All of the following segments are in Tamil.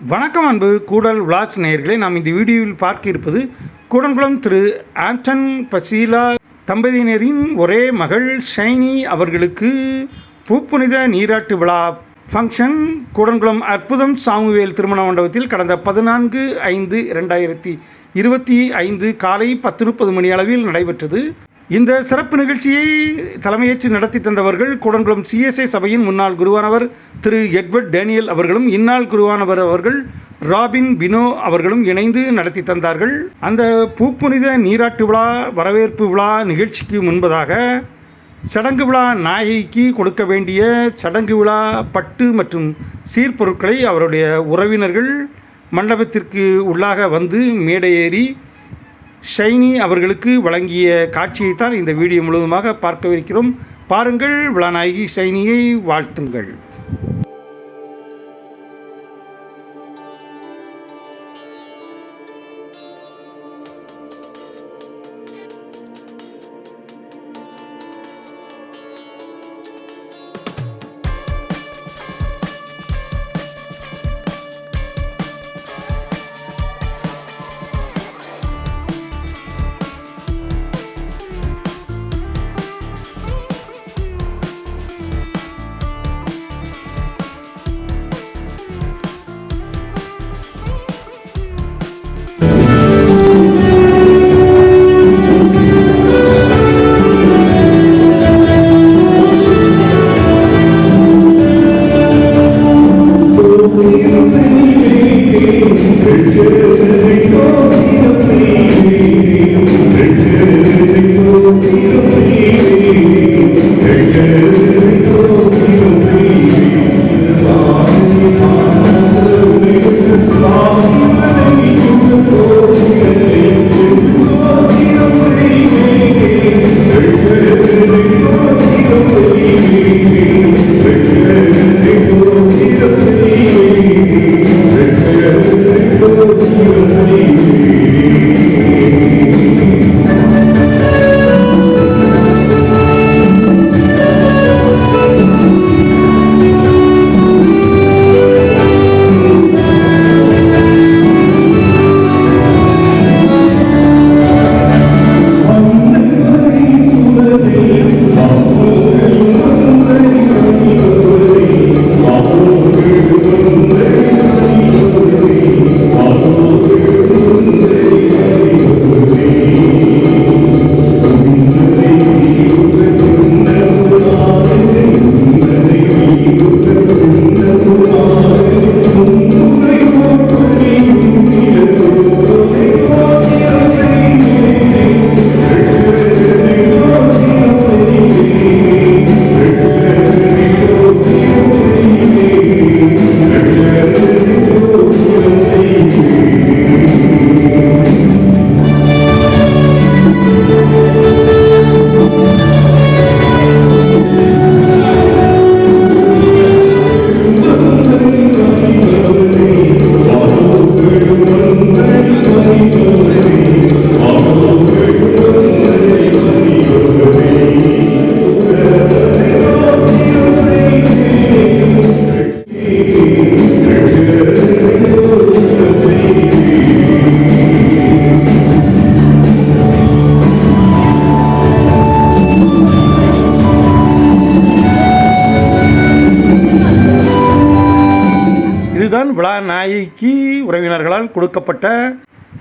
வணக்கம் அன்பு கூடல் விளாக்ஸ் நேயர்களே நாம் இந்த வீடியோவில் பார்க்க இருப்பது கூடன்குளம் திரு ஆண்டன் பசீலா தம்பதியினரின் ஒரே மகள் ஷைனி அவர்களுக்கு பூப்புனித நீராட்டு விழா ஃபங்க்ஷன் கூடன்குளம் அற்புதம் சாமுவேல் திருமண மண்டபத்தில் கடந்த பதினான்கு ஐந்து இரண்டாயிரத்தி இருபத்தி ஐந்து காலை பத்து முப்பது மணி அளவில் நடைபெற்றது. இந்த சிறப்பு நிகழ்ச்சியை தலைமையேற்று நடத்தி தந்தவர்கள் கூடன்குளம் சிஎஸ்ஐ சபையின் முன்னாள் குருவானவர் திரு எட்வர்ட் டேனியல் அவர்களும் இந்நாள் குருவானவர் அவர்கள் ராபின் பினோ அவர்களும் இணைந்து நடத்தி தந்தார்கள். அந்த பூப்புனித நீராட்டு விழா வரவேற்பு விழா நிகழ்ச்சிக்கு முன்பதாக சடங்கு விழா நாயகிக்கு கொடுக்க வேண்டிய சடங்கு விழா பட்டு மற்றும் சீர்பொருட்களை அவருடைய உறவினர்கள் மண்டபத்திற்கு உள்ளாக வந்து மேடையேறி ஷைனி அவர்களுக்கு வழங்கிய காட்சியைத்தான் இந்த வீடியோ முழுவதுமாக பார்க்கவிருக்கிறோம். பாருங்கள் விழாநாயகி ஷைனியை வாழ்த்துங்கள். இதுதான் விழா நாயகி உறவினர்களால் கொடுக்கப்பட்ட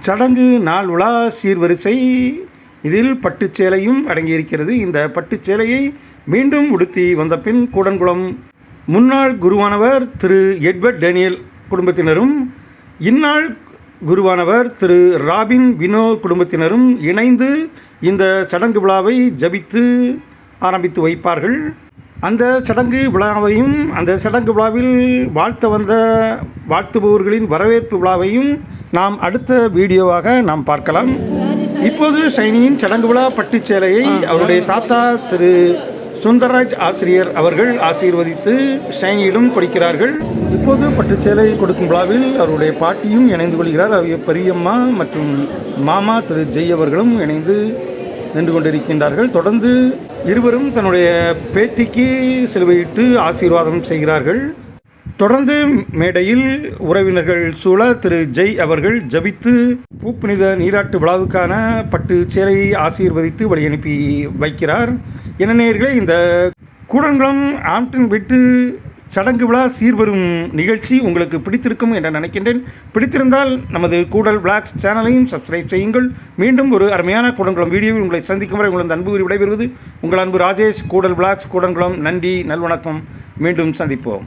சடங்கு நாள் விழா சீர்வரிசை. இதில் பட்டுச்சேலையும் அடங்கியிருக்கிறது. இந்த பட்டுச்சேலையை மீண்டும் உடுத்தி வந்த பின் கூடன்குளம் முன்னாள் குருவானவர் திரு எட்வர்ட் டேனியல் குடும்பத்தினரும் இந்நாள் குருவானவர் திரு ராபின் வினோ குடும்பத்தினரும் இணைந்து இந்த சடங்கு விழாவை ஜபித்து ஆரம்பித்து வைப்பார்கள். அந்த சடங்கு விழாவையும் அந்த சடங்கு விழாவில் வாழ்த்த வந்த வாழ்த்துபவர்களின் வரவேற்பு விழாவையும் நாம் அடுத்த வீடியோவாக நாம் பார்க்கலாம். இப்போது ஷைனியின் சடங்கு விழா பட்டுச் சேலையை அவருடைய தாத்தா திரு சுந்தரராஜ் ஆசிரியர் அவர்கள் ஆசீர்வதித்து ஷைனியிடம் கொடுக்கிறார்கள். இப்போது பட்டுச் சேலை கொடுக்கும் விழாவில் அவருடைய பாட்டியும் இணைந்து கொள்கிறார். அவங்க பெரியம்மா மற்றும் மாமா திரு ஜெய் அவர்களும் இணைந்து நின்று கொண்டிருக்கின்றார்கள். தொடர்ந்து இருவரும் தன்னுடைய பேத்திக்கு சிலுவையிட்டு ஆசீர்வாதம் செய்கிறார்கள். தொடர்ந்து மேடையில் உறவினர்கள் சூழ திரு ஜெய் அவர்கள் ஜபித்து பூப்புனித நீராட்டு விழாவுக்கான பட்டு சேலையை ஆசீர்வதித்து வழி அனுப்பி வைக்கிறார். என நேயர்களே இந்த கூடன்குளம் ஆம்டன் விட்டு சடங்கு விழா சீர்வரும் நிகழ்ச்சி உங்களுக்கு பிடித்திருக்கும் என்று நினைக்கின்றேன். பிடித்திருந்தால் நமது கூடல் பிளாக்ஸ் சேனலையும் சப்ஸ்கிரைப் செய்யுங்கள். மீண்டும் ஒரு அருமையான கூடன்குளம் வீடியோவில் உங்களை சந்திக்கும் வரை உங்களது அன்பு கூறி விடைபெறுவது உங்கள் அன்பு ராஜேஷ் கூடல் பிளாக்ஸ் கூடன்குளம் நன்றி நல்வணக்கம். மீண்டும் சந்திப்போம்.